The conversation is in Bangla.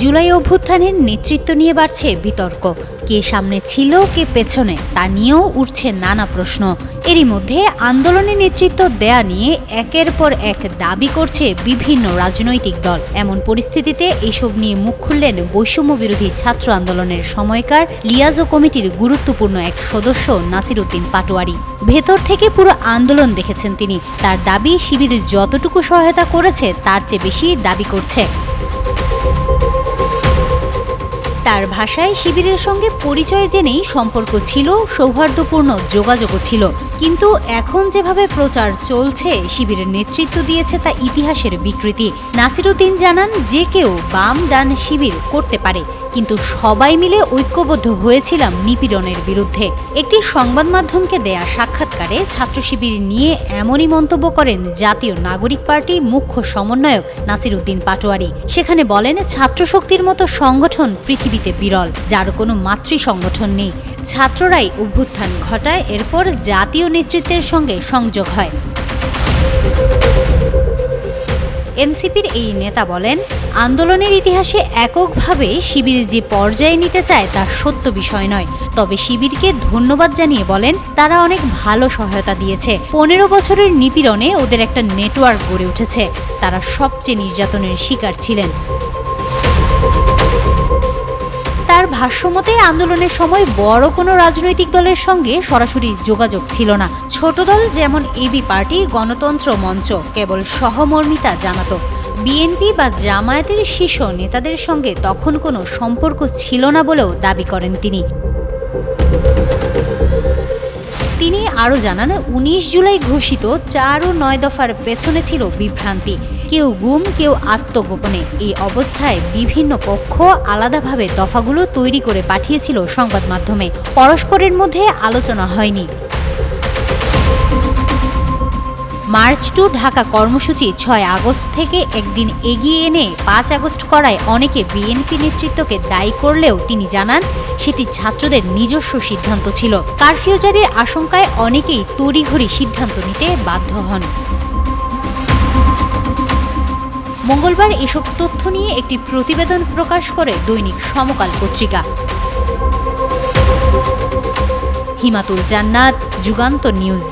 জুলাই অভ্যুত্থানের নেতৃত্ব নিয়ে বাড়ছে বিতর্ক। কে সামনে ছিল, কে পেছনে, তা নিয়েও উঠছে নানা প্রশ্ন। এরই মধ্যে আন্দোলনে নেতৃত্ব দেয়া নিয়ে একের পর এক দাবি করছে বিভিন্ন রাজনৈতিক দল। এমন পরিস্থিতিতে এসব নিয়ে মুখ খুললেন বৈষম্য বিরোধী ছাত্র আন্দোলনের সময়কার লিয়াজো কমিটির গুরুত্বপূর্ণ এক সদস্য নাসির উদ্দিন পাটোয়ারি। ভেতর থেকে পুরো আন্দোলন দেখেছেন তিনি। তার দাবি শিবির যতটুকু সহায়তা করেছে, তার চেয়ে বেশি দাবি করছে। তার ভাষায় শিবিরের সঙ্গে পরিচয় জেনেই সম্পর্ক ছিল, সৌহার্দ্যপূর্ণ যোগাযোগও ছিল। কিন্তু এখন যেভাবে প্রচার চলছে, শিবিরের নেতৃত্ব দিয়েছে তা ইতিহাসের বিকৃতি। নাসিরুদ্দিন জানান, যে কেউ বাম ডান শিবির করতে পারে কিন্তু সবাই মিলে ঐক্যবদ্ধ হয়েছিলাম নিপীড়নের বিরুদ্ধে। একটি সংবাদ মাধ্যমকে দেয়া সাক্ষাৎকারে ছাত্র শিবির নিয়ে এমনই মন্তব্য করেন জাতীয় নাগরিক পার্টি মুখ্য সমন্বয়ক নাসির উদ্দিন পাটোয়ারি। সেখানে বলেন ছাত্র শক্তির মতো সংগঠন পৃথিবীতে বিরল, যার কোনো মাতৃ সংগঠন নেই। ছাত্ররাই অভ্যুত্থান ঘটায়, এরপর জাতীয় নেতৃত্বের সঙ্গে সংযোগ হয়। এনসিপির এই নেতা বলেন, আন্দোলনের ইতিহাসে এককভাবে শিবির যে পর্যায়ে নিতে চায় তা সত্য বিষয় নয়। তবে শিবিরকে ধন্যবাদ জানিয়ে বলেন, তারা অনেক ভালো সহায়তা দিয়েছে। পনেরো বছরের নিপীড়নে ওদের একটা নেটওয়ার্ক গড়ে উঠেছে। তারা সবচেয়ে নির্যাতনের শিকার ছিলেন। তার ভাষ্যমতে, আন্দোলনের সময় বড় কোনো রাজনৈতিক দলের সঙ্গে সরাসরি যোগাযোগ ছিল না। ছোট দল যেমন এবি পার্টি, গণতন্ত্র মঞ্চ কেবল সহমর্মিতা জানাত। বিএনপি বা জামায়াতের শীর্ষ নেতাদের সঙ্গে তখন কোনো সম্পর্ক ছিল না বলেও দাবি করেন তিনি। তিনি আরও জানান, উনিশ জুলাই ঘোষিত চার ও নয় দফার পেছনে ছিল বিভ্রান্তি। কেউ গুম, কেউ আত্মগোপনে। এই অবস্থায় বিভিন্ন পক্ষ আলাদাভাবে দফাগুলো তৈরি করে পাঠিয়েছিল সংবাদ মাধ্যমে। পরস্পরের মধ্যে আলোচনা হয়নি। মার্চ টু ঢাকা কর্মসূচি ছয় আগস্ট থেকে একদিন এগিয়ে এনে পাঁচ আগস্ট করায় অনেকে বিএনপি নেতৃত্বকে দায়ী করলেও তিনি জানান, সেটি ছাত্রদের নিজস্ব সিদ্ধান্ত ছিল। কারফিউ জারির আশঙ্কায় অনেকেই তড়িঘড়ি সিদ্ধান্ত নিতে বাধ্য হন। মঙ্গলবার এসব তথ্য নিয়ে একটি প্রতিবেদন প্রকাশ করে দৈনিক সমকাল পত্রিকা। হিমাতুল জান্নাত, যুগান্ত নিউজ।